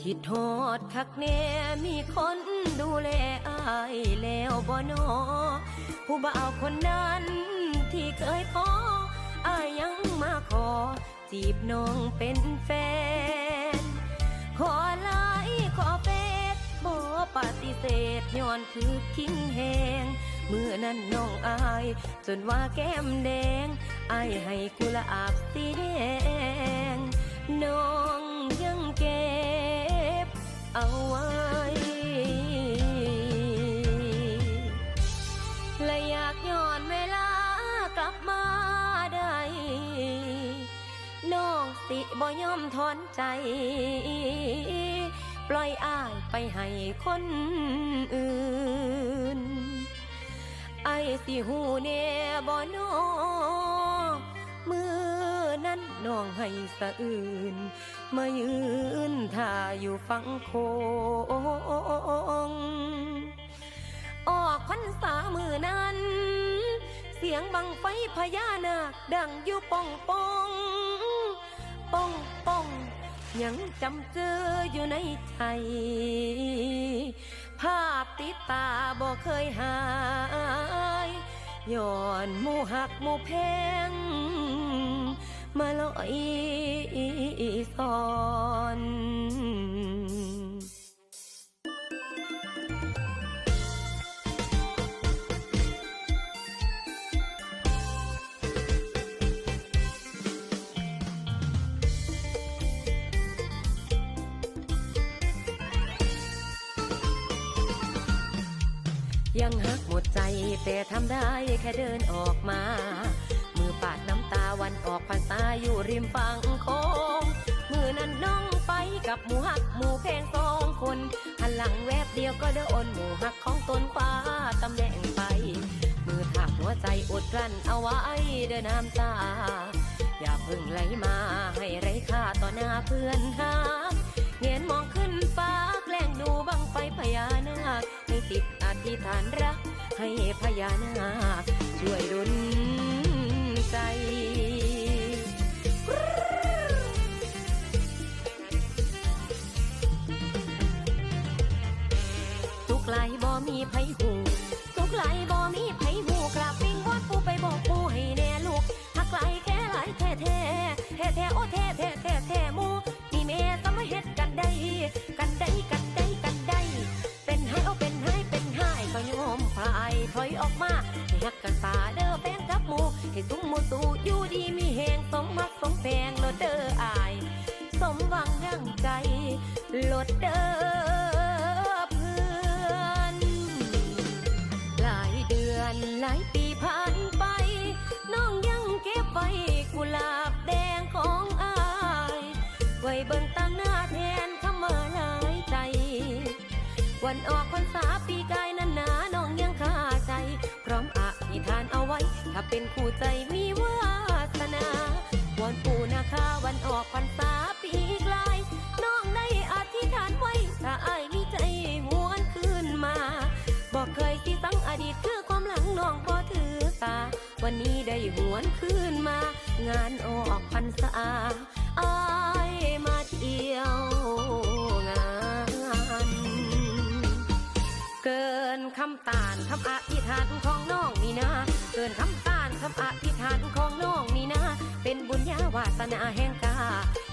คิดทอดคักแน่มีคนดูแลอายแล้วบ่นอผู้บ่าวคนนั้นที่เคยขออายยังมาขอ จีบน้องเป็นแฟน ขอไลน์ขอเฟซบ่ปฏิเสธย้อนคือคิงแหงเมื่อนั้นน้องอาย จนว่าแก้มแดงอายให้กุหลาบสีแดงน้อง เอาไว้ และอยากย้อนเวลากลับมาได้น้องสิบ่ยอมทอนใจ ปล่อยอ้ายไปให้คนอื่น ไอ้สิหูเน่บ่นอมือนั้นน้องให้สะอื่นมายืนท่า อยู่ฟังโคงออกพรรษามือนั้น เสียงบังไฟพญานาคดังอยู่ป้องป้องป้องป้องยังจำเจออยู่ในใจภาพติดตาบ่เคยหายย้อนหมูหักหมูแพง มาลอยสอน ยังหักหมดใจแต่ทำได้แค่เดินออกมา มือปาดน้ำตาวันออกพรรษาอยู่ริมฝั่งโค้งมือนั้นน้องไปกับหมูหักหมูเพลงสองคนหันหลังแวบเดียวก็โดนหมูหักของตนคว้าตำแหน่งไป มือถักหัวใจอดกลั้นเอาไว้เดินน้ำตา อย่าเพึ่งไหลมาให้ไร้ค่าต่อหน้าเพื่อนหา ให้พญานาคช่วยดลใจทุกไหลบ่มีไผหู ให้ซุ้มมูตูอยู่ดีมีแหงสมมักสมแพงโลดเด้ออาย สมหวังดังใจโลดเด้อเพื่อนหลายเดือนหลายปีผ่านไป น้องยังเก็บไว้กุหลาบแดงของอาย ไว้เบิ่งตั้งหน้าแทนคำว่าหลายใจ วันออกพรรษาปีไก ถ้าเป็นคู่ใจมีวาสนาวอนปู่นาคาวันออกพรรษาปีกลายน้องได้อธิษฐานไว้ถ้าอายมีใจหวนคืนมาบอกเคยที่สังอดีตคือความหลังน้องพอถือสาวันนี้ได้หวนคืนมา งานออกพรรษา นคำตานคำอธิษฐานของน้องนี่นะ เกินคำตานคำอธิษฐานของน้องนี่นะ เป็นบุญญาวาสนาแห่งกา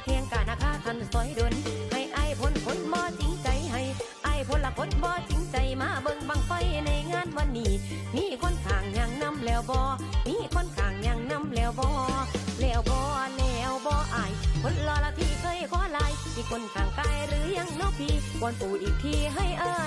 แห่งกานาคาท่านซอยดนให้ไอ้ายพ้นพ้นบ่จริงใจให้ไอ้ายพ้นละพ้นบ่จริงใจมาเบิ่งบังไฟในงานวันนี้ มีคนข้างยังนำแล้วบ่มีคนข้างยังนำแล้วบ่แล้วบ่แล้วบ่อายคนรอละที่เคยขอลายมีคนข้างกายหรือยังนอพี่วอนปู่อีกทีให้เอา